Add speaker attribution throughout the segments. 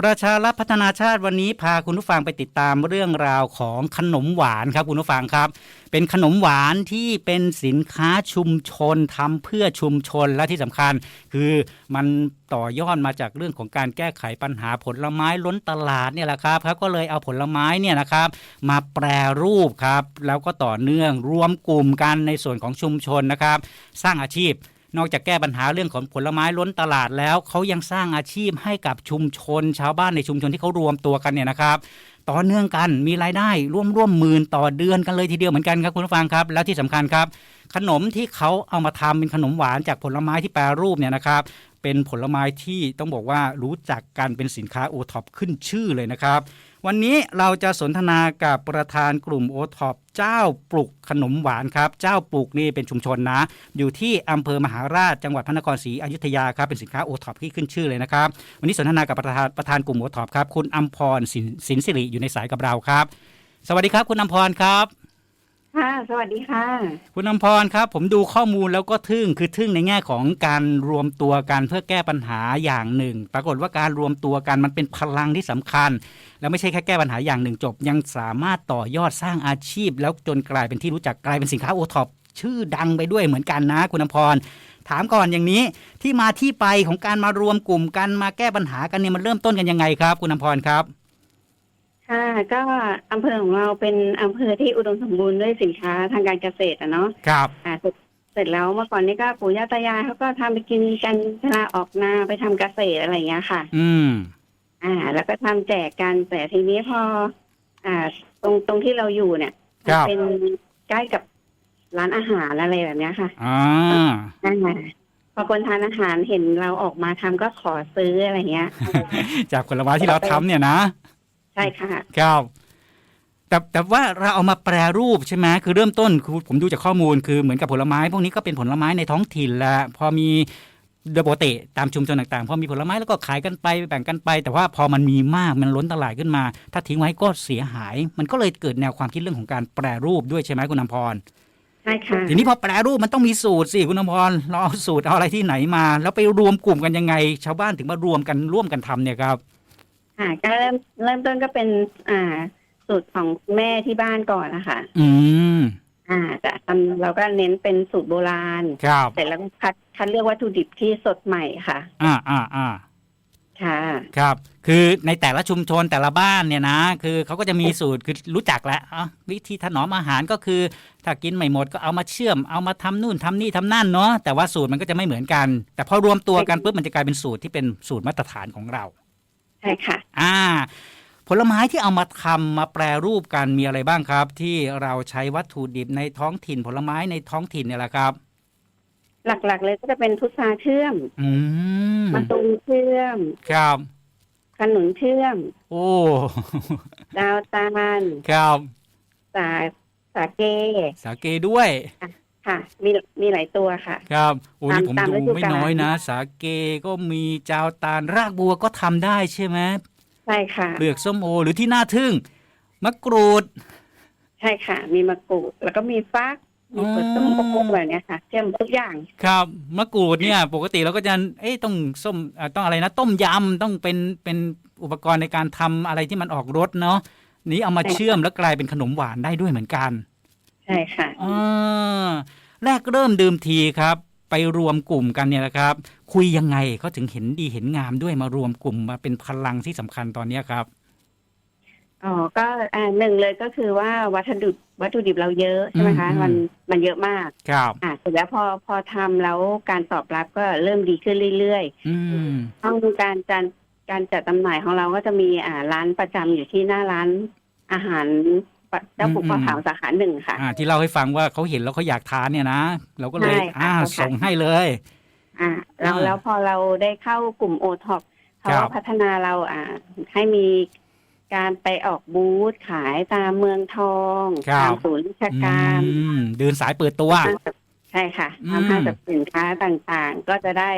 Speaker 1: ประชารัฐพัฒนาชาติวันนี้พาคุณผู้ฟังไปติดตามเรื่องราวของขนมหวานครับคุณผู้ฟังครับ เป็นขนมหวานที่เป็นสินค้าชุมชนทำเพื่อชุมชนและที่สำคัญ คือมันต่อยอดมาจากเรื่องของการแก้ไขปัญหาผลไม้ล้นตลาดเนี่ยแหละครับครับก็เลยเอาผลไม้เนี่ยนะครับ มาแปรรูปครับ แล้วก็ต่อเนื่องรวมกลุ่มกันในส่วนของชุมชนนะครับ สร้างอาชีพ นอกจากแก้ปัญหาเรื่องของผลไม้ล้นตลาดแล้วเขายังสร้างอาชีพให้กับชุมชน ชาวบ้านในชุมชนที่เขารวมตัวกันเนี่ยนะครับต่อเนื่องกันมีรายได้ร่วมร่วมหมื่นต่อเดือนกันเลยทีเดียวเหมือนกันครับคุณผู้ฟังครับ แล้วที่สำคัญครับ ขนมที่เขาเอามาทำเป็นขนมหวานจากผลไม้ที่แปรรูปเนี่ยนะครับ เป็นผลไม้ที่ต้องบอกว่ารู้จักกันเป็นสินค้าโอท็อปขึ้นชื่อเลยนะครับ วันนี้เราจะสนทนากับประธานกลุ่มโอท็อปเจ้าปลุกขนมหวานครับ เจ้าปลุกนี่เป็นชุมชนนะ อยู่ที่อำเภอมหาราชจังหวัดพระนครศรีอยุธยาครับเป็นสินค้าโอท็อปที่ขึ้นชื่อเลยนะครับ วันนี้สนทนากับประธานประธานกลุ่มโอท็อปครับคุณอัมพรสินสินสิริอยู่ในสายกับเราครับ สวัสดีครับคุณอัมพรครับ
Speaker 2: ค่ะ สวัสดีค่ะ
Speaker 1: คุณอมพรครับ ผมดูข้อมูลแล้วก็ทึ่งคือทึ่งในแง่ของการรวมตัวกันเพื่อแก้ปัญหาอย่างหนึ่ง ปรากฏว่าการรวมตัวกันมันเป็นพลังที่สำคัญ แล้วไม่ใช่แค่แก้ปัญหาอย่างหนึ่งจบ ยังสามารถต่อยอดสร้างอาชีพ แล้วจนกลายเป็นที่รู้จักกลายเป็นสินค้าโอท็อปชื่อดังไปด้วยเหมือนกันนะ คุณอมพร ถามก่อนอย่างนี้ที่มาที่ไปของการมารวมกลุ่มกันมาแก้ปัญหากันเนี่ยมันเริ่มต้นกันยังไงครับ คุณอมพรครับ
Speaker 2: ค่ะก็อำเภอของเราเป็นอำเภอที่อุดมสมบูรณ์ด้วยสินค้าทางการเกษตรอะเนาะ
Speaker 1: ครับ
Speaker 2: อ่าเสร็จเสร็จแล้วเมื่อก่อนนี้ก็ปู่ย่าตายายเขาก็ทำไปกินกันเวลาออกนาไปทำเกษตรอะไรอย่างเงี้ยค่ะ
Speaker 1: อืม
Speaker 2: อ่า แล้วก็ทำแจกกันแต่ทีนี้พอ อ่า ตรงตรงที่เราอยู่เนี่ย
Speaker 1: ครั
Speaker 2: มั
Speaker 1: บ
Speaker 2: เป็นใกล้กับร้านอาหารอะไรแบบเนี้ยค่ะ
Speaker 1: อ่า
Speaker 2: อ่าพอคนทานอาหารเห็นเราออกมาทำก็ขอซื้ออะไรเงี้ย
Speaker 1: จากผลไม้ที่เราทำเนี่ยนะ
Speaker 2: ใช่ค่ะ
Speaker 1: ครับแต่แต่ว่าเราเอามาแปรรูปใช่ไหมคือเริ่มต้นคือผมดูจากข้อมูลคือเหมือนกับผลไม้ พวกนี้ก็เป็นผลไม้ในท้องถิ่นแหละพอมีโดยปกติตามชุมชนต่างๆพอมีผลไม้แล้วก็ขายกันไปแบ่งกันไป แต่ว่าพอมันมีมากมันล้นตลาดขึ้นมา ถ้าทิ้งไว้ก็เสียหาย มันก็เลยเกิดแนวความคิดเรื่องของการแปรรูปด้วยใช่ไหมคุณอำพร
Speaker 2: ใช่ค่ะ
Speaker 1: ทีนี้พอแปรรูปมันต้องมีสูตรสิคุณอำพรเราเอาสูตรเอาอะไรที่ไหนมา แล้วไปรวมกลุ่มกันยังไง ชาวบ้านถึงมารวมกันร่วมกันทำเนี่ยครับ
Speaker 2: ค่ะก็เริ่มเริ่มต้นก็เป็นอ่าสูตรของแม่ที่บ้านก่อนนะคะ
Speaker 1: อืม
Speaker 2: อ่าแต่ทำเราก็เน้นเป็นสูตรโบราณ
Speaker 1: ครับ
Speaker 2: เสร็จแล้วก็คัดคัดเลือกวัตถุดิบที่สดใหม่ค่ะ
Speaker 1: อ่าอ่าอ่า
Speaker 2: ค่ะ
Speaker 1: ครับ คือในแต่ละชุมชนแต่ละบ้านเนี่ยนะ คือเขาก็จะมีสูตรคือรู้จักแล้วอะวิธีถนอมอาหารก็คือ ถ้ากินไม่หมดก็เอามาเชื่อมเอามาทำนู่นทำนี่ทำนั่นเนาะแต่ว่าสูตรมันก็จะไม่เหมือนกัน แต่พอรวมตัวกันปุ๊บมันจะกลายเป็นสูตรที่เป็นสูตรมาตรฐานของเรา
Speaker 2: ใช่ค่ะ
Speaker 1: อ่า ผลไม้ที่เอามาทำมาแปรรูปกันมีอะไรบ้างครับ ที่เราใช้วัตถุดิบในท้องถิ่นผลไม้ในท้องถิ่นเนี่ยแหละครับ
Speaker 2: หลักๆเลยก็จะเป็นพุทราเชื่อม
Speaker 1: อืม
Speaker 2: มะตูมเชื่อม
Speaker 1: ครับ
Speaker 2: ขนุนเชื่อม
Speaker 1: โอ้
Speaker 2: ดาวตาล
Speaker 1: ครับ
Speaker 2: สาสาเก
Speaker 1: สาเกด้วย
Speaker 2: ค่ะ มีมีหลายตัวค่ะ
Speaker 1: ครับโอ้นี่
Speaker 2: ตาม
Speaker 1: ผม
Speaker 2: ตาม
Speaker 1: ดู
Speaker 2: ฤดู
Speaker 1: ไม่
Speaker 2: กาล
Speaker 1: น้อยนะ สาเกก็มีจาวตาลรากบัวก็ทำได้ใช่ไหม
Speaker 2: ใช่ค่ะ
Speaker 1: เปลือกส้มโอหรือที่น่าทึ่งมะกรูด
Speaker 2: ใช่ค่ะ มีมะกรูด แล้วก็มีฟัก มีเปลือกส้มโอแบบเนี้ยค่ะเชื่อมทุกอย่าง
Speaker 1: ครับมะกรูดเนี่ย ปกติเราก็จะเอ้ยต้องส้มอ่าต้องอะไรนะ ต้มยำต้องเป็นเป็นอุปกรณ์ในการทำอะไรที่มันออกรสเนาะนี้เอามา
Speaker 2: ใช่ค่ะ
Speaker 1: เชื่อมแล้วกลายเป็นขนมหวานได้ด้วยเหมือนกัน
Speaker 2: ใช่ค่ะ
Speaker 1: อ่าแรกเริ่มเดิมทีครับ ไปรวมกลุ่มกันเนี่ยนะครับ คุยยังไงเขาถึงเห็นดีเห็นงามด้วยมารวมกลุ่มมาเป็นพลังที่สำคัญตอนเนี้ยครับ
Speaker 2: อ๋อก็อ่าหนึ่งเลยก็คือว่าวัตถุดิบวัตถุดิบเราเยอะใช่ไหมคะ
Speaker 1: อืม
Speaker 2: มันมันเยอะมาก
Speaker 1: ครับ
Speaker 2: อ่าเสร็จแล้วพอพอทำแล้วการตอบรับก็เริ่มดีขึ้นเรื่อย
Speaker 1: อืม
Speaker 2: ๆห้องการการการจัดจำหน่ายของเราก็จะมีอ่าร้านประจำอยู่ที่หน้าร้านอาหารปะ เจ้าปู่
Speaker 1: อืม
Speaker 2: พ่อขาวสาขาหนึ่งค่ะ
Speaker 1: อ่า ที่เล่าให้ฟังว่าเขาเห็นแล้วเขาอยากทานเนี่ยนะเราก็เลย
Speaker 2: ใช่ค่ะ
Speaker 1: อ่า
Speaker 2: เขาขาย
Speaker 1: ส่งให้เลย
Speaker 2: อ่าแล้ว
Speaker 1: อ่า
Speaker 2: แล้วพอเราได้เข้ากลุ่มโอท็อปเขา
Speaker 1: ครั
Speaker 2: ก็
Speaker 1: บ
Speaker 2: พัฒนาเราอ่า ให้มีการไปออกบูธขายตามเมืองทองตามศูนย์ราชการ
Speaker 1: อืมเดินสายเปิดตัว
Speaker 2: ห้างสรรพใช่ค่ะ
Speaker 1: อืม
Speaker 2: ทำห้างสรรพสินค้าต่างๆ ก็จะได้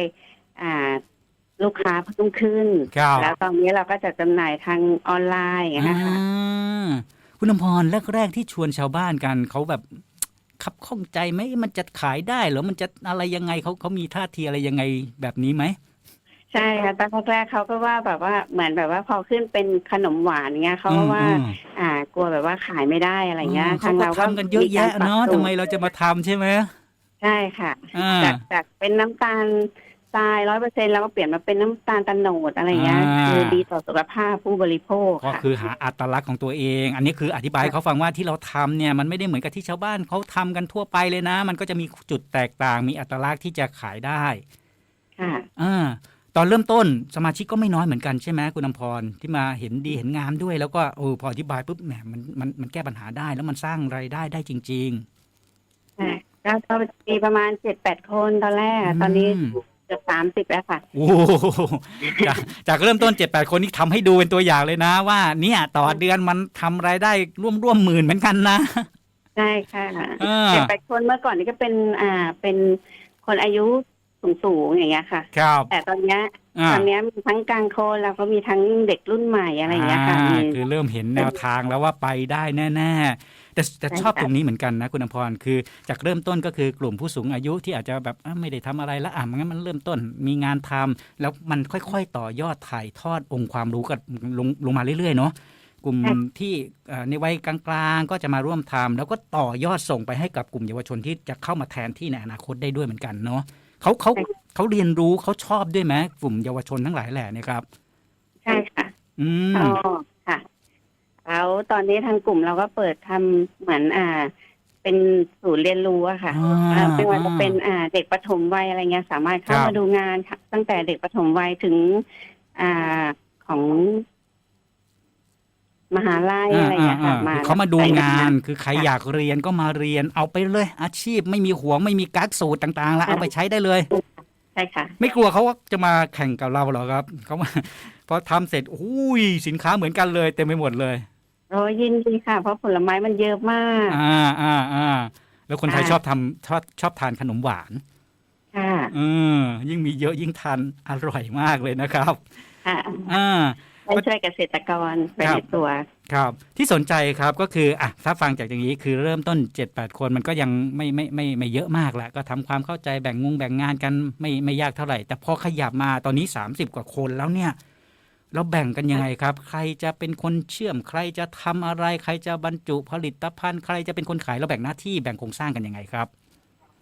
Speaker 2: อ่าลูกค้าเพิ่มขึ้น
Speaker 1: ครับ
Speaker 2: แล้วตอนนี้เราก็จะจำหน่ายทางออนไลน์อย่างเงี้ยนะคะ
Speaker 1: อ่า คุณอมพรแรกๆที่ชวนชาวบ้านกันเขาแบบขับข้องใจไหมมันจะขายได้เหรอมันจะอะไรยังไงเขาเขามีท่าทีอะไรยังไงแบบนี้ไหม
Speaker 2: ใช่ค่ะตอนแรกๆเขาก็ว่าแบบว่าเหมือนแบบว่าพอขึ้นเป็นขนมหวานเงี้ยเขาก็ว่า
Speaker 1: อืม
Speaker 2: อ่ากลัวแบบว่าขายไม่ได้อะไรเงี้ย
Speaker 1: อืมเขาก็ทำกันเยอะแยะเนาะทำไมเราจะมาทำใช่ไหม
Speaker 2: ใช่ค่ะ
Speaker 1: อ่า
Speaker 2: จากจากเป็นน้ำตาล ทรายร้อยเปอร์เซ็นแล้วก็เปลี่ยนมาเป็นน้ำตาลตะโนดอะไรเงี้ย
Speaker 1: อ่า
Speaker 2: คือดีต่อสุขภาพผู้บริโภค
Speaker 1: ก็
Speaker 2: ค่ะ
Speaker 1: คือหาอัตลักษณ์ของตัวเอง อันนี้คืออธิบายให้เขาฟังว่าที่เราทำเนี่ยมันไม่ได้เหมือนกับที่ชาวบ้านเขาทำกันทั่วไปเลยนะ มันก็จะมีจุดแตกต่าง มีอัตลักษณ์ที่จะขายได้
Speaker 2: ค่ะ
Speaker 1: อ่าตอนเริ่มต้นสมาชิกก็ไม่น้อยเหมือนกันใช่ไหมคุณอำพรที่มาเห็นดีเห็นงามด้วย แล้วก็โอ้พออธิบายปุ๊บแหมมันมันมันแก้ปัญหาได้แล้วมันสร้างรายได้ได้จริง
Speaker 2: ค่ะก็ก็มีประมาณเจ็ดแปดคนตอนแรก
Speaker 1: อืม
Speaker 2: ตอนนี้เกือบสามสิบแล้วค่ะ
Speaker 1: ๆโอ้โหจากจากเริ่มต้นเจ็ดแปดคนนี่ทำให้ดูเป็นตัวอย่างเลยนะ ว่า เนี่ย ต่อเดือนมันทำรายได้ร่วมร่วมหมื่นเหมือนกันนะ
Speaker 2: ใช่ค่ะ
Speaker 1: อ่า
Speaker 2: เจ็ดแปดคนเมื่อก่อนนี่ก็เป็นอ่าเป็นคนอายุสูงสูงๆอย่างเงี้ยค่ะ
Speaker 1: ครับ
Speaker 2: แต่ตอนเนี้ย
Speaker 1: อ่า
Speaker 2: ตอนเนี้ยมีทั้งกลางคนแล้วก็มีทั้งเด็กรุ่นใหม่อะไรอย่างเงี้ยค่ะ
Speaker 1: อ่า
Speaker 2: มี
Speaker 1: คือเริ่มเห็นแนวทางแล้วว่าไปได้แน่ ๆ แต่แต่
Speaker 2: ใช่
Speaker 1: ชอบ
Speaker 2: ค่ะ
Speaker 1: ตรงนี้เหมือนกันนะคุณอภพรคือจากเริ่มต้นก็คือกลุ่มผู้สูงอายุที่อาจจะแบบอะไม่ได้ทำอะไรแล้วอะงั้นมันเริ่มต้นมีงานทำแล้วมันค่อยๆ ต่อยอดถ่ายทอดองค์ความรู้กันลงลงมาเรื่อยๆเนาะกลุ่มที่เอ่อในวัยกลางๆ ก็จะมาร่วมทำแล้วก็ต่อยอดส่งไปให้กับกลุ่มเยาวชนที่จะเข้ามาแทนที่ในอนาคตได้ด้วยเหมือนกันเนาะเขาเขาเขาเรียนรู้เขาชอบด้วยไหมกลุ่มเยาวชนทั้งหลายแหล่เนี่ยครับ
Speaker 2: ใช่ค่ะ
Speaker 1: อืม
Speaker 2: อ๋อค่ะ แล้วตอนนี้ทางกลุ่มเราก็เปิดทำเหมือนอ่า เป็นศูนย์เรียนรู้อะค่ะ
Speaker 1: อ่า
Speaker 2: อ่าไม่ว่าจะเป็นอ่าเด็กปฐมวัยอะไรเงี้ย สามารถเข้า
Speaker 1: ครับ
Speaker 2: มาดูงานค่ะตั้งแต่เด็กปฐมวัยถึง อ่าของ มหาลัยอะไรเงี้ยค่ะ
Speaker 1: อ่าๆๆคือเขามาดูงานคือใคร
Speaker 2: ค่ะ
Speaker 1: อยากเรียนก็มาเรียนเอาไปเลย อาชีพไม่มีหวงไม่มีกักสูตรต่างๆ แล้วเอาไปใช้ได้เลย
Speaker 2: ใช่ค่ะ
Speaker 1: ไม่กลัวเขาว่าจะมาแข่งกับเราหรอครับเขามา พอทำเสร็จอุ้ยสินค้าเหมือนกันเลยเต็มไปหมดเลย
Speaker 2: โอ้ยินดีค่ะ เพราะผลไม้มันเยอะมาก
Speaker 1: อ่าอ่าอ่าแล้วคนไทย
Speaker 2: ค่ะ
Speaker 1: ชอบทำชอบชอบทานขนมหวาน
Speaker 2: ค่ะ
Speaker 1: อืมยิ่งมีเยอะยิ่งทานอร่อยมากเลยนะครับ
Speaker 2: ค่ะ
Speaker 1: อ่า
Speaker 2: ได้ช่วยเกษตรกรไป
Speaker 1: ครับ
Speaker 2: ในตัว
Speaker 1: ครับที่สนใจครับก็คืออะถ้าฟังจากอย่างนี้คือเริ่มต้น 7-8 คนมันก็ยังไม่ไม่ไม่ไม่เยอะมากแหละก็ทำความเข้าใจแบ่งงงแบ่งงานกันไม่ไม่ยากเท่าไหร่ แต่พอขยับมาตอนนี้ 30 กว่าคนแล้วเนี่ย เราแบ่งกันยังไงครับ ใครจะเป็นคนเชื่อม ใครจะทำอะไร ใครจะบรรจุผลิตภัณฑ์ ใครจะเป็นคนขายเราแบ่งหน้าที่แบ่งโครงสร้างกันยังไงครับ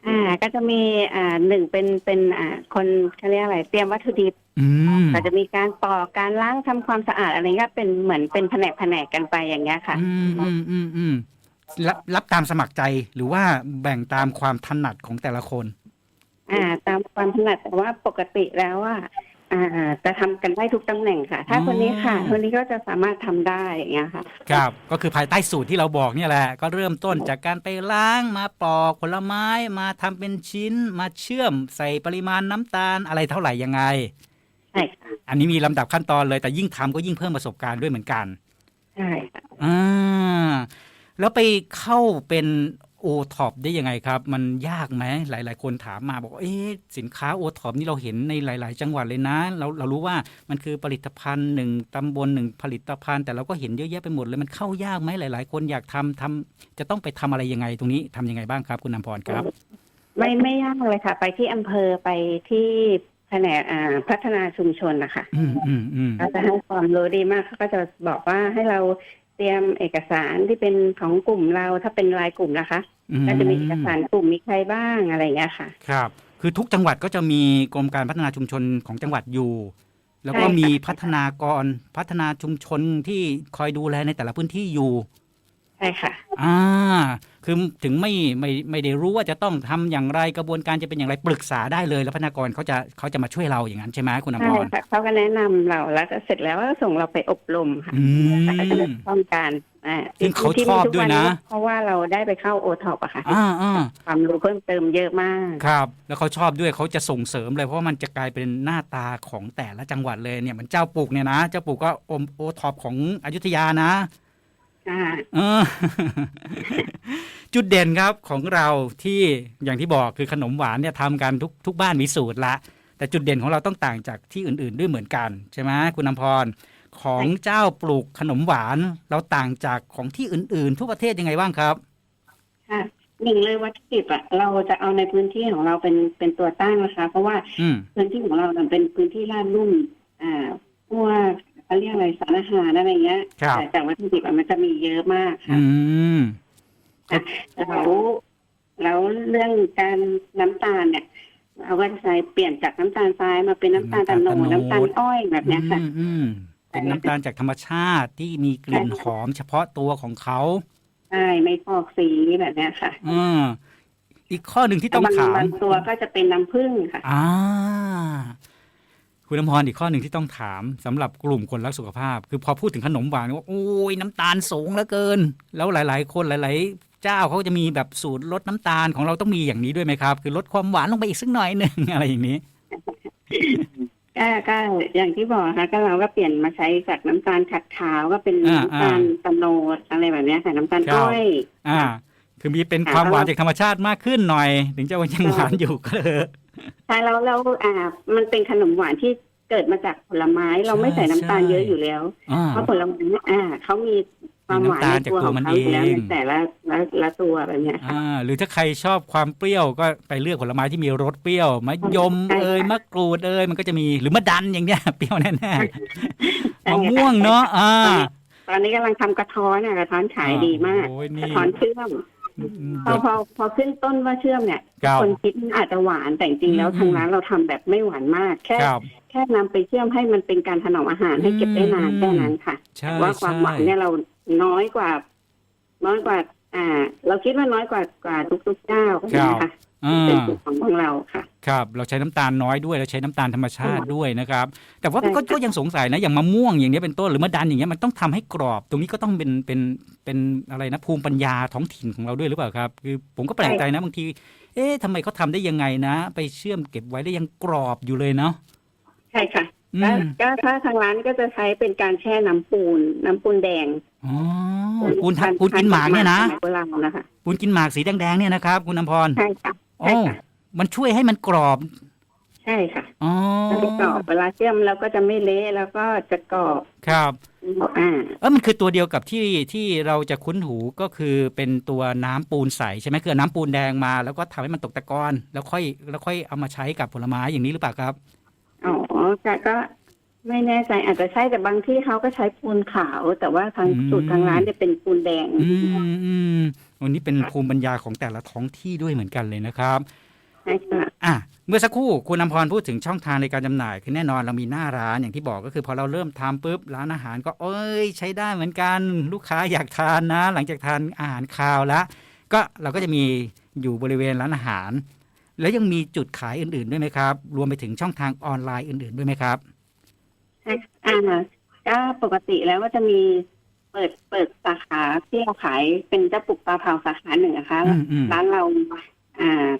Speaker 2: อ่าก็จะมีอ่าหนึ่งเป็นเป็นอ่าคนเขาเรียกอะไรเตรียมวัตถุดิบ
Speaker 1: อืม
Speaker 2: ก็จะมีการปอกการล้างทำความสะอาดอะไรเงี้ยเป็นเหมือนเป็นแผนกแผนกกันไปอย่างเงี้ยค่ะ
Speaker 1: อืมอืมอืมอืมรับรับตามสมัครใจหรือว่าแบ่งตามความถนัดของแต่ละคน
Speaker 2: อ่า ตามความถนัดแต่ว่าปกติแล้วว่า อ่าจะทำกันได้ทุกตำแหน่งค่ะ ถ้า
Speaker 1: อืม
Speaker 2: คนนี้ค่ะคนนี้ก็จะสามารถทำได้อย่างเงี้ยค่ะ
Speaker 1: ครับ ก็คือภายใต้สูตรที่เราบอกเนี่ยแหละ ก็เริ่มต้นจากการไปล้างมาปอกผลไม้มาทำเป็นชิ้นมาเชื่อมใส่ปริมาณน้ำตาลอะไรเท่าไหร่ยังไง
Speaker 2: ใช่ค่ะ
Speaker 1: อันนี้มีลำดับขั้นตอนเลยแต่ยิ่งทำก็ยิ่งเพิ่มประสบการณ์ด้วยเหมือนกัน
Speaker 2: ใช่ค่ะ
Speaker 1: อ่าแล้วไปเข้าเป็น โอท็อปได้ยังไงครับ มันยากไหมหลาย ๆ คนถามมาบอกว่าเอ๊ะสินค้าโอท็อปนี่เราเห็นในหลาย ๆ จังหวัดเลยนะ เราเรารู้ว่ามันคือผลิตภัณฑ์หนึ่งตำบลหนึ่งผลิตภัณฑ์ แต่เราก็เห็นเยอะแยะไปหมดเลยมันเข้ายากไหมหลาย ๆ คนอยากทำทำจะต้องไปทำอะไรยังไงตรงนี้ทำยังไงบ้างครับ คุณนำพรครับ
Speaker 2: ไม่ไม่ยากเลยค่ะ ไปที่อำเภอไปที่แผนกอ่าพัฒนาชุมชนนะคะ
Speaker 1: อืมอืมอืม
Speaker 2: ก็จะให้ความรู้ดีมากเขาก็จะบอกว่าให้เรา เตรียมเอกสารที่เป็นของกลุ่มเราถ้าเป็นรายกลุ่มนะคะก็จะมีเอกสารกลุ่มมีใครบ้างอะไรอย่างเงี้ยค่ะ
Speaker 1: ครับ คือทุกจังหวัดก็จะมีกรมการพัฒนาชุมชนของจังหวัดอยู่ แล้วก็
Speaker 2: ใช่ค่ะ
Speaker 1: มีพัฒนากรพัฒนาชุมชนที่คอยดูแลในแต่ละพื้นที่อยู่
Speaker 2: ใช่ค่ะ
Speaker 1: อ่า คือถึงไม่ไม่ไม่ได้รู้ว่าจะต้องทำอย่างไรกระบวนการจะเป็นอย่างไรปรึกษาได้เลย แล้วพนักงานเขาจะเขาจะมาช่วยเราอย่างนั้นใช่ไหมคุณอ
Speaker 2: ใช่
Speaker 1: ภร
Speaker 2: ค่ะเขาก็แนะนำเราแล้วก็เสร็จแล้วก็ส่งเราไปอบรมค่ะ
Speaker 1: อื
Speaker 2: แล้วก็จะ
Speaker 1: ม
Speaker 2: ต้องการอ่า
Speaker 1: ซึ่งเขา
Speaker 2: ที่
Speaker 1: ชอบ
Speaker 2: มีทุก
Speaker 1: ด้วยนะ
Speaker 2: เพราะว่าเราได้ไปเข้าโอท็อปอะค่ะ
Speaker 1: อ่าอ่า
Speaker 2: ความรู้เพิ่มเติมเยอะมาก
Speaker 1: ครับ แล้วเขาชอบด้วยเขาจะส่งเสริมเลยเพราะว่ามันจะกลายเป็นหน้าตาของแต่ละจังหวัดเลยเนี่ยเหมือนเจ้าปลูกเนี่ยนะ เจ้าปลูกก็อมโอท็อปของอยุธยานะ
Speaker 2: อ่า
Speaker 1: เออ จุดเด่นครับของเราที่อย่างที่บอกคือขนมหวานเนี่ยทำกันทุกทุกบ้านมีสูตรละ แต่จุดเด่นของเราต้องต่างจากที่อื่น ๆ ด้วยเหมือนกัน ใช่ไหมคุณนำพรของเจ้าปลูกขนมหวาน เราต่างจากของที่อื่น ๆ ทั่วประเทศยังไงบ้างครับ
Speaker 2: ค่ะหนึ่งเลยวัตถุดิบอะเราจะเอาในพื้นที่ของเราเป็นเป็นตัวตั้งนะคะ เพราะว่า
Speaker 1: อืม
Speaker 2: พื้นที่ของเราเนี่ยเป็นพื้นที่ราบลุ่มอ่าพวก เขาเรียกอะไรสารอาหารอะไรเงี้ย
Speaker 1: ครับ
Speaker 2: แต่จากวัตถุดิบอะมันจะมีเยอะมากค่ะ
Speaker 1: อืม
Speaker 2: แล้วแล้วเรื่องการน้ำตาลเนี่ยเราก็จะใช้เปลี่ยนจากน้ำตาลทรายมาเป็นน้ำตาลตะโนด
Speaker 1: น้ำ
Speaker 2: น้ำ
Speaker 1: ตา
Speaker 2: ตา
Speaker 1: ล
Speaker 2: ลอ้อยแบบเนี้ยค่ะ
Speaker 1: อืมอืมเป็นน้ำตาลจากธรรมชาติที่มีกลิ่นหอมเฉพาะตัวของเขา
Speaker 2: ใช่ไม่ฟอกสีแบบเนี้ยค่ะ
Speaker 1: อืมอีกข้อหนึ่งที่ต้อง
Speaker 2: บาง
Speaker 1: ถาม
Speaker 2: บางตัวก็จะเป็นน้ำผึ้งค่ะ
Speaker 1: อ่า คุณน้ำพรอีกข้อหนึ่งที่ต้องถามสำหรับกลุ่มคนรักสุขภาพ คือพอพูดถึงขนมหวานว่าโอ้ยน้ำตาลสูงเหลือเกิน แล้วหลาย ๆ คนหลาย ๆ เจ้าเขาจะมีแบบสูตรลดน้ำตาลของเราต้องมีอย่างนี้ด้วยไหมครับ คือลดความหวานลงไปอีกสักหน่อยหนึ่งอะไรอย่างนี้
Speaker 2: ก็ก็อย่างที่บอกค่ะก็เราก็เปลี่ยนมาใช้จากน้ำตาลขัดขาวก็เป็น
Speaker 1: อ่า
Speaker 2: น้ำตาลตะโนดอะไรแบบเนี้ยค่ะน้ำตาล
Speaker 1: ครับ
Speaker 2: อ้อย
Speaker 1: อ่า คือมีเป็นความหวานจากธรรมชาติมากขึ้นหน่อย ถึงจะยังหวานอยู่ก็เลย
Speaker 2: ใช่แล้วแล้วอ่า มันเป็นขนมหวานที่เกิดมาจากผลไม้เราไม่ใส่น้ำตาล
Speaker 1: ใช่
Speaker 2: เยอะอยู่แล้ว
Speaker 1: อ่า
Speaker 2: เพราะผลไม้เนี่ยอ่าเขามีความหวาน
Speaker 1: มี
Speaker 2: ใน
Speaker 1: น้ำตาลจาก
Speaker 2: ตัว
Speaker 1: ตั
Speaker 2: ข
Speaker 1: ว
Speaker 2: อง
Speaker 1: มัน
Speaker 2: เขาอยู่แล้ว
Speaker 1: เอง
Speaker 2: ในแต่ละละละตัวแบบเนี้ยค่ะ
Speaker 1: อ่าหรือถ้าใครชอบความเปรี้ยวก็ไปเลือกผลไม้ที่มีรสเปรี้ยวมะยม
Speaker 2: ใช่ค่ะ
Speaker 1: เอ่ยมะกรูดเอ่ยมันก็จะมีหรือมะดันอย่างเนี้ย เปรี้ยวแน่ๆ
Speaker 2: ใช่
Speaker 1: มะม่วงเนาะอ่า
Speaker 2: ตอนนี้กำลังทำกระท้อนอะกระท้อนขายดีมาก
Speaker 1: โอ้ย
Speaker 2: ก
Speaker 1: นี่
Speaker 2: ระท้อนเชื่อม พอพอพอขึ้นต้นว่าเชื่อมเนี่ย
Speaker 1: ครับ
Speaker 2: คนคิดอาจจะหวานแต่จริงๆแล้ว
Speaker 1: อืม
Speaker 2: ทางร้านเราทำแบบไม่หวานมาก แค่
Speaker 1: ครับ
Speaker 2: แค่นำไปเชื่อมให้มันเป็นการถนอมอาหารให้เก็บได้นาน
Speaker 1: อืม
Speaker 2: แค่นั้นค่ะ
Speaker 1: ใช่
Speaker 2: ว่าความหวาน
Speaker 1: ใช่
Speaker 2: เนี่ยเราน้อยกว่า น้อยกว่า อ่า เราคิดว่าน้อยกว่า กว่าทุกๆเจ้านะคะ
Speaker 1: อ่า
Speaker 2: เป็นสูตรของของเราค่ะ
Speaker 1: ครับ เราใช้น้ำตาลน้อยด้วยเราใช้น้ำตาลธรรมชาติด้วยนะครับ แต่ว่า
Speaker 2: ใช่
Speaker 1: ก็
Speaker 2: ค่ะ
Speaker 1: ก็ยังสงสัยนะอย่างมะม่วงอย่างเนี้ยเป็นต้นหรือมะดันอย่างเงี้ยมันต้องทำให้กรอบ ตรงนี้ก็ต้องเป็นเป็นเป็นอะไรนะภูมิปัญญาท้องถิ่นของเราด้วยหรือเปล่าครับคือผมก็แปลกใจนะบางที เอ๊ะทำไมเขาทำได้ยังไงนะ ไปเชื่อมเก็บไว้ได้ยังกรอบอยู่เลยเนาะ
Speaker 2: ใช่ค่ะ
Speaker 1: อื
Speaker 2: ก็
Speaker 1: ม
Speaker 2: ก็ถ้าทางร้านก็จะใช้เป็นการแช่น้ำปูน น้ำปูนแดง
Speaker 1: อ๋อปูนทับปูนกินหมากเนี่ยนะ
Speaker 2: สมัโบราณนะคะ
Speaker 1: ปูนกินหมากสีแดงๆเนี่ยนะครับ คุณน้ำพร
Speaker 2: ใช่ค่ะ
Speaker 1: โอ้
Speaker 2: ใช่ค่ะ
Speaker 1: มันช่วยให้มันกรอบ
Speaker 2: ใช่ค่ะ
Speaker 1: อ๋อ
Speaker 2: มันจะกรอบเวลาเชื่อมแล้วก็จะไม่เละแล้วก็จะกรอบ
Speaker 1: ครับ
Speaker 2: อ่า
Speaker 1: เออมันคือตัวเดียวกับที่ที่เราจะคุ้นหูก็คือเป็นตัวน้ำปูนใสใช่ไหมคือเอาน้ำปูนแดงมา แล้วก็ทำให้มันตกตะกอนแล้วค่อยแล้วค่อยเอามาใช้กับผลไม้อย่างนี้หรือเปล่าครับ
Speaker 2: อ๋อแต่ก็ ไม่แน่ใจอาจจะใช่แต่บางที่เขาก็ใช้ปูนขาว แต่ว่าทาง
Speaker 1: อืม
Speaker 2: สูตรทางร้านจะเป็นปูนแดง
Speaker 1: อืมอืมวันนี้เป็นภูมิปัญญาของแต่ละท้องที่ด้วยเหมือนกันเลยนะครับ
Speaker 2: ใช่ค่ะ
Speaker 1: อะเมื่อสักครู่คุณนำพรพูดถึงช่องทางในการจำหน่าย คือแน่นอนเรามีหน้าร้านอย่างที่บอกก็คือพอเราเริ่มทำปุ๊บร้านอาหารก็เอ้ย ใช้ได้เหมือนกัน ลูกค้าอยากทานนะ หลังจากทานอาหารคาวแล้วก็เราก็จะมีอยู่บริเวณร้านอาหาร แล้วยังมีจุดขายอื่นๆด้วยไหมครับ รวมไปถึงช่องทางออนไลน์อื่นๆด้วยไหมครับ
Speaker 2: ใช่ อ่าก็ปกติแล้วก็จะมีเปิดเปิดสาขาที่เราขายเป็นเจ้าปุกปลาเผาสาขาหนึ่งนะคะ
Speaker 1: อืมอืม
Speaker 2: ร้านเรา อ่า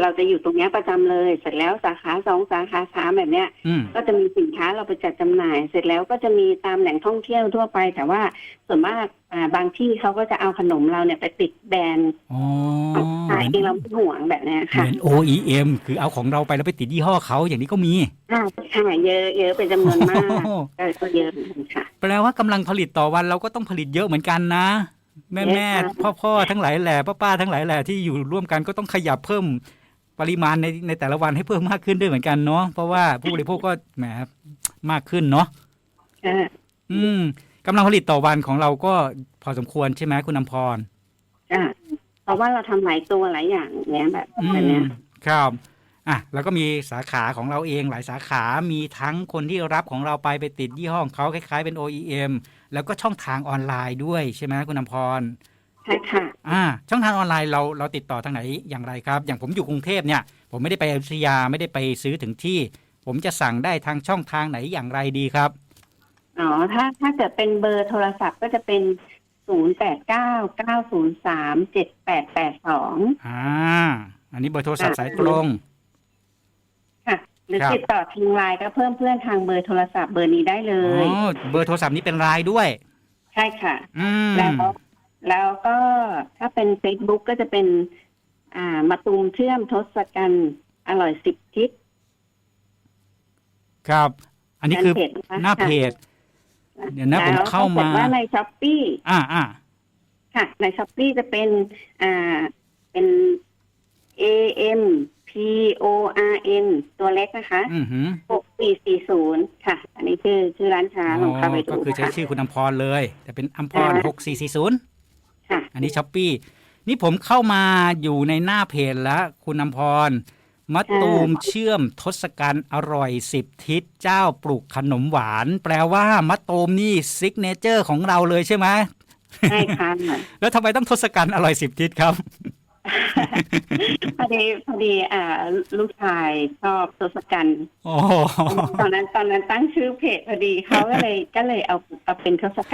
Speaker 2: เราจะอยู่ตรงเนี้ยประจำเลย เสร็จแล้วสาขาสองสาขาสามแบบเนี้ย
Speaker 1: อืม
Speaker 2: ก็จะมีสินค้าเราไปจัดจำหน่าย เสร็จแล้วก็จะมีตามแหล่งท่องเที่ยวทั่วไป แต่ว่าส่วนมากอ่าบางที่เขาก็จะเอาขนมเราเนี่ยไปติดแบรนด์
Speaker 1: อ๋อ
Speaker 2: ขายเองเราไม่ห่วงแบบเนี้ย
Speaker 1: เห
Speaker 2: ค่ะ
Speaker 1: มือน OEM คือเอาของเราไปแล้วไปติดยี่ห้อเขาอย่างนี้ก็มี
Speaker 2: อ่าใช่เยอะเยอะเป็นจำนวนมากก็ก็เยอะเหมือนกันค่ะ
Speaker 1: แปลว่ากำลังผลิตต่อวันเราก็ต้องผลิตเยอะเหมือนกันนะแม่
Speaker 2: เยอะ
Speaker 1: แม่
Speaker 2: ค่ะ
Speaker 1: พ่อพ่อทั้งหลายแหล่ป้าป้าทั้งหลายแหล่ที่อยู่ร่วมกันก็ต้องขยับเพิ่ม ปริมาณในในแต่ละวันให้เพิ่มมากขึ้นด้วยเหมือนกันเนาะเพราะว่าผู้บริโภคก็แหมมากขึ้นเนาะ
Speaker 2: อ่า
Speaker 1: อืมกำลังผลิตต่อวันของเราก็พอสมควรใช่ไหมคุณนำพร
Speaker 2: อ่าเพราะว่าเราทำหลายตัวหลายอย่างเนี้ยแบบ
Speaker 1: อื
Speaker 2: แบบเนี้
Speaker 1: ม
Speaker 2: ย
Speaker 1: ครับอะแล้วก็มีสาขาของเราเองหลายสาขามีทั้งคนที่รับของเราไปไปติดยี่ห้อของเขาคล้าย ๆ เป็น OEM แล้วก็ช่องทางออนไลน์ด้วยใช่ไหมคุณนำพร
Speaker 2: ใช่ค่ะ
Speaker 1: อ่าช่องทางออนไลน์เราเราติดต่อทางไหนอย่างไรครับ อย่างผมอยู่กรุงเทพเนี่ย ผมไม่ได้ไปอยุธยาไม่ได้ไปซื้อถึงที่ ผมจะสั่งได้ทางช่องทางไหนอย่างไรดีครับ
Speaker 2: อ๋อถ้าถ้าเกิดเป็นเบอร์โทรศัพท์ก็จะเป็นศูนย์แปดเก้าเก้าศูนย์สามเจ็ดแปดแปดสอง
Speaker 1: อ่าอันนี้เบอร์โทรศัพท์สายตรง
Speaker 2: ค่ะหรือ
Speaker 1: ครับ
Speaker 2: ติดต่อทางไลน์ก็เพิ่มเพื่อนทางเบอร์โทรศัพท์เบอร์นี้ได้เล
Speaker 1: อ๋
Speaker 2: ย
Speaker 1: อเบอร์โทรศัพท์นี้เป็นรายด้วย
Speaker 2: ใช่ค่ะ
Speaker 1: อืม
Speaker 2: แล้ว แล้วก็ถ้าเป็น Facebook ก็จะเป็นอ่ามาตูมเชื่อมทศกัณฐ์อร่อยสิบทิศ
Speaker 1: ครับ อันนี้คือ
Speaker 2: แฟเพจะคะ
Speaker 1: หน้าเพจ
Speaker 2: ค่ะ
Speaker 1: เดี๋ยวนะผม
Speaker 2: แล้ว
Speaker 1: เข้ามา
Speaker 2: ถ้กิดว่าในช้อปปี้
Speaker 1: อ่าอ่า
Speaker 2: ค่ะในช้อปปี้จะเป็นอ่าเป็น A M P O R N ตัวเล็กนะคะ
Speaker 1: อือหือ
Speaker 2: หกสี่สี่ศูนย์ค่ะ อันนี้ชื่อชื่อร้านค้าลองเข้าไปดู
Speaker 1: ก็คือใช้
Speaker 2: ค่ะ
Speaker 1: ชื่อคุณอมพรเลย แต่เป็นอมพร
Speaker 2: ค่ะ
Speaker 1: หกสี่สี่ศูนย์
Speaker 2: ค่ะ
Speaker 1: อันนี้ช้อปปี้นี่ผมเข้ามาอยู่ในหน้าเพจแล้วคุณอมพรมะตูมเชื่อมทศกัณฐ์อร่อยสิบทิศเจ้าปลูกขนมหวาน แปลว่ามะตูมนี่ซิกเนเจอร์ของเราเลยใช่ไหม
Speaker 2: ใช่ค่ะ
Speaker 1: แล้วทำไมต้องทศกัณฐ์อร่อยสิบทิศครับ
Speaker 2: พอดีพอดีอ่าลูกชายชอบทศกัณฐ์
Speaker 1: โอ้
Speaker 2: ตอนนั้นตอนนั้นตั้งชื่อเพจพอดีเขาก็เลยก็เลยเอาเอาเป็นทศกัณฐ์